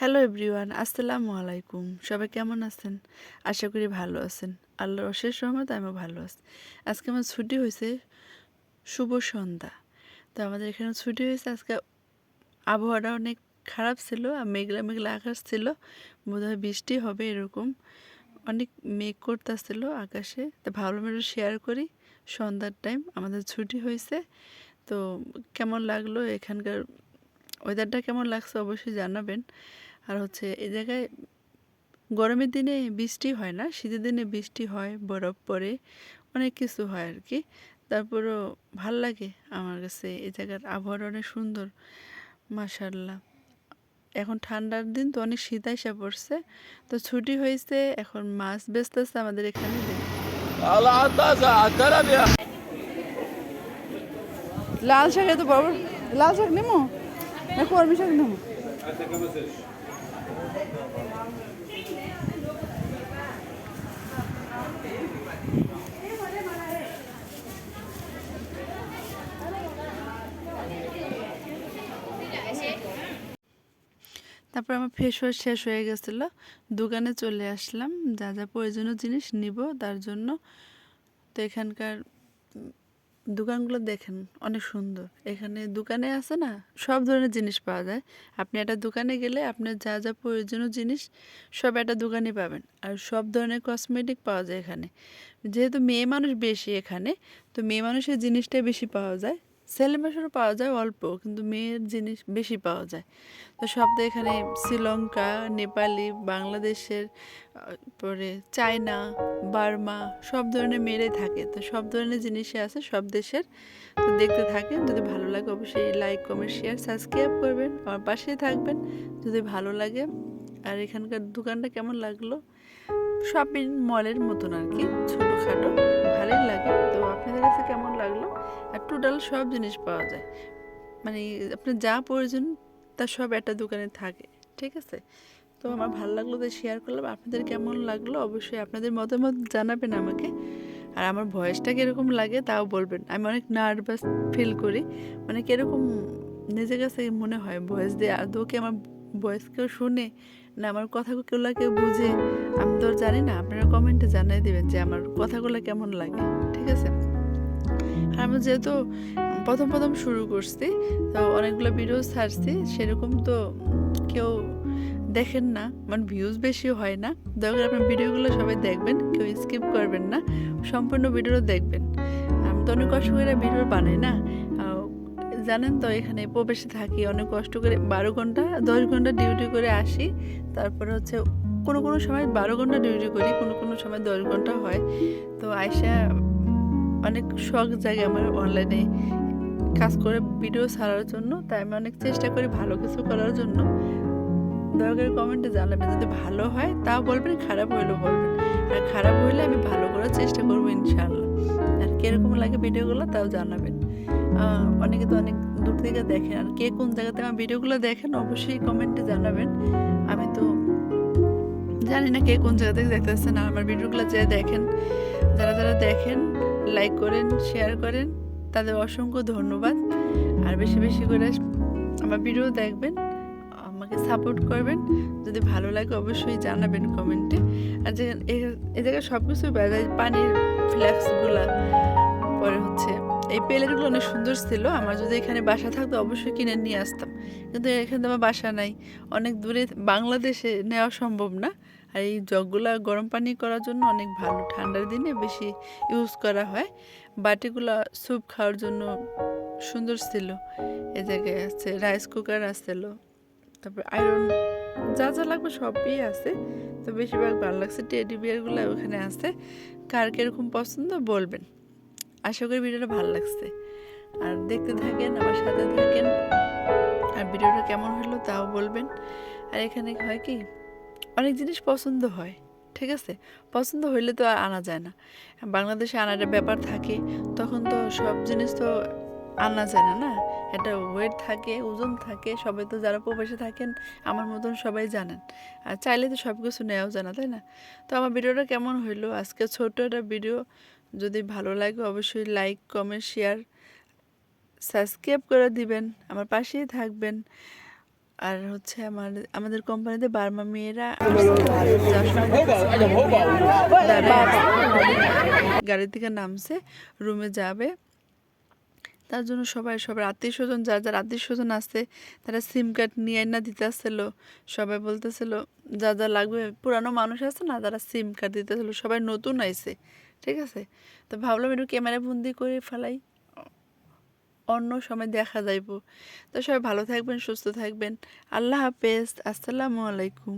Hello everyone আসসালামু আলাইকুম। সবাই কেমন আছেন? আশা করি ভালো আছেন। আল্লাহর অশেষ রহমত, আমিও ভালো আছি। আজকে আমার ছুটি হয়েছে শুভ সন্ধ্যা। তো আমাদের এখানে ছুটি হয়েছে, আজকে আবহাওয়াটা অনেক খারাপ ছিল আর মেঘলা মেঘলা আকাশ ছিল। বোধহয় বৃষ্টি হবে এরকম। অনেক মেঘ করতেছিল আকাশে। তো ভাবলাম একটু শেয়ার করি। সন্ধ্যার টাইম আমাদের ছুটি হয়েছে। তো কেমন লাগল এখানকার ওয়েদারটা কেমন লাগছে অবশ্যই জানাবেন। আর হচ্ছে এ জায়গায় গরমের দিনে বৃষ্টি হয় না শীতের দিনে বৃষ্টি হয় বরফ পড়ে অনেক কিছু হয় আর কি তারপরও ভালো লাগে আমার কাছে এ জায়গার আবহাওয়া অনেক সুন্দর মাসাল্লাহ এখন ঠান্ডার দিন তো অনেক শীত আসা পড়ছে তো ছুটি হয়েছে এখন মাছ বেচতেছে আমাদের এখানে। লাল শাক এত বড় লাল শাক নেমো? কর্মী শাক নেমো? তারপর আমার ফেস ওয়াশ শেষ হয়ে গেছিল। দোকানে চলে আসলাম, যা যা প্রয়োজনীয় জিনিস নিব, তার জন্য তো এখানকার দোকানগুলো দেখেন, অনেক সুন্দর। এখানে দোকানে আছে না, সব ধরনের জিনিস পাওয়া যায়। আপনি একটা দোকানে গেলে আপনার যা যা প্রয়োজনীয় জিনিস সব একটা দোকানে পাবেন। আর সব ধরনের কসমেটিক পাওয়া যায় এখানে। যেহেতু মেয়ে মানুষ বেশি এখানে, তো মেয়ে মানুষের জিনিসটাই বেশি পাওয়া যায়। ছেলে পাওয়া যায়, অল্প, কিন্তু মেয়ের জিনিস বেশি পাওয়া যায়। তো তো এখানে শ্রীলঙ্কা, নেপালি, বাংলাদেশের পরে চায়না, বার্মা, সব ধরনের মেয়েরাই থাকে। তো সব ধরনের জিনিসই আছে সব দেশের, তো দেখতে থাকেন যদি ভালো লাগে অবশ্যই লাইক কমেন্ট শেয়ার সাবস্ক্রাইব করবেন। আমার পাশেই থাকবেন যদি ভালো লাগে। আর এখানকার দোকানটা কেমন লাগল? শপিং মলের মতন আর কি ছোটোখাটো, ভালোই লাগে। তো আপনাদের কাছে কেমন লাগল? আর টোটাল সব জিনিস পাওয়া যায়। মানে আপনার যা প্রয়োজন, তা সব একটা দোকানে থাকে। ঠিক আছে? তো আমার ভালো লাগল তাই শেয়ার করলাম। আপনাদের কেমন লাগল? অবশ্যই আপনাদের মতামত জানাবেন আমাকে। আর আমার ভয়েসটা কীরকম লাগে, তাও বলবেন। আমি অনেক নার্ভাস ফিল করি। মানে কীরকম নিজের কাছে মনে হয়, ভয়েস দিয়ে আদৌ কি আমার ভয়েস কেউ শুনে না, আমার কথাগুলো কেউ বুঝে, আমি তো জানি না, আপনারা কমেন্টে জানিয়ে দেবেন যে আমার কথাগুলো কেমন লাগে, ঠিক আছে? আর আমি যেহেতু প্রথম প্রথম শুরু করছি, তো অনেকগুলো ভিডিও ছাড়ছি, সেরকম তো কেউ দেখেন না মানে ভিউজ বেশি হয় না। দয়া করে আপনার ভিডিওগুলো সবাই দেখবেন, কেউ স্কিপ করবেন না, সম্পূর্ণ ভিডিও দেখবেন। আমি তো অনেক কষ্ট করে ভিডিও বানাই না জানেন তো, এখানে প্রবেশে থাকি অনেক কষ্ট করে, বারো ঘণ্টা, দশ ঘণ্টা ডিউটি করে আসি। তারপরে হচ্ছে কোনো কোনো সময় বারো ঘণ্টা ডিউটি করি, কোনো কোনো সময় দশ ঘণ্টা হয়। তো আয়সা অনেক শখ জাগে আমার অনলাইনে কাজ করে ভিডিও ছাড়ার জন্য, তাই আমি অনেক চেষ্টা করি ভালো কিছু করার জন্য। দয়া করে কমেন্টে জানাবেন, যদি ভালো হয় তাও বলবেন, খারাপ হইলেও বলবেন। আর খারাপ হইলে আমি ভালো করার চেষ্টা করব ইনশাআল্লাহ। আর কীরকম লাগে ভিডিওগুলো তাও জানাবেন। অনেকে তো অনেক দূর থেকে দেখেন। আর কে কোন জায়গাতে আমার ভিডিওগুলো দেখেন অবশ্যই কমেন্টে জানাবেন। আমি তো জানি না কে কোন জায়গা থেকে দেখতেছেন আর আমার ভিডিওগুলো যে দেখেন, যারা যারা দেখেন লাইক করেন শেয়ার করেন, তাদের অসংখ্য ধন্যবাদ। আর বেশি বেশি করে আমার ভিডিও দেখবেন। আমাকে সাপোর্ট করবেন। যদি ভালো লাগে অবশ্যই জানাবেন কমেন্টে। আর যে এ- জায়গায় সব পাওয়া পানির ফ্ল্যাক্সগুলা পরে হচ্ছে এই প্লেটগুলো অনেক সুন্দর ছিল। আমার যদি এখানে বাসা থাকতো অবশ্যই কিনে নিয়ে আসতাম। কিন্তু এখানে তো আমার বাসা নাই। অনেক দূরে বাংলাদেশে নেওয়া সম্ভব না। আর এই জগগুলা গরম পানি করার জন্য অনেক ভালো। ঠান্ডার দিনে বেশি ইউজ করা হয়। বাটিগুলো স্যুপ খাওয়ার জন্য সুন্দর ছিল। এ জায়গায় আছে রাইস কুকার আসছিল। তারপর আয়রন যা যা লাগবে সবই আছে। তো বেশিরভাগ ভালো লাগছে টেডি বিয়ারগুলো ওখানে আছে। কার কীরকম পছন্দ বলবেন। আশা করি ভিডিওটা ভালো লাগছে। আর দেখতে থাকেন, আমার সাথে থাকেন। আর ভিডিওটা কেমন হলো তাও বলবেন। আর এখানে হয় কি, অনেক জিনিস পছন্দ হয়, ঠিক আছে? পছন্দ হইলে তো আর আনা যায় না। বাংলাদেশে আনার ব্যাপার থাকে, তখন তো সব জিনিস তো আনা যায় না? না একটা ওয়েট থাকে ওজন থাকে সবাই তো যারা প্রবাসে থাকেন আমার মতন সবাই জানেন। আর চাইলে তো সব কিছু নেওয়াও জানা তাই না? তো আমার ভিডিওটা কেমন হইল? আজকে ছোট্ট একটা ভিডিও। যদি ভালো লাগে অবশ্যই লাইক কমেন্ট শেয়ার সাবস্ক্রাইব করে দিবেন। আমার পাশেই থাকবেন। আর হচ্ছে আমার আমাদের কোম্পানিতে বার্মা মেয়েরা দাঁড়ায় আছে। গাড়ি থেকে নামছে রুমে যাবে। তার জন্য সবাই, সবার আত্মীয় স্বজন যার যার আত্মীয় স্বজন আছে, তারা সিম কার্ড নিয়ে না দিতে আসছিল সবাই বলতেছিল, যা যা লাগবে। পুরানো মানুষ আছে না, তারা সিম কার্ড দিতেছিল, সবাই নতুন আইছে, ঠিক আছে? তো ভাবলাম একটু ক্যামেরা বন্দি করে ফেলাই, অন্য সময় দেখা যাইব। তো সবাই ভালো থাকবেন, সুস্থ থাকবেন। আল্লাহ হাফেজ, আসসালামু আলাইকুম।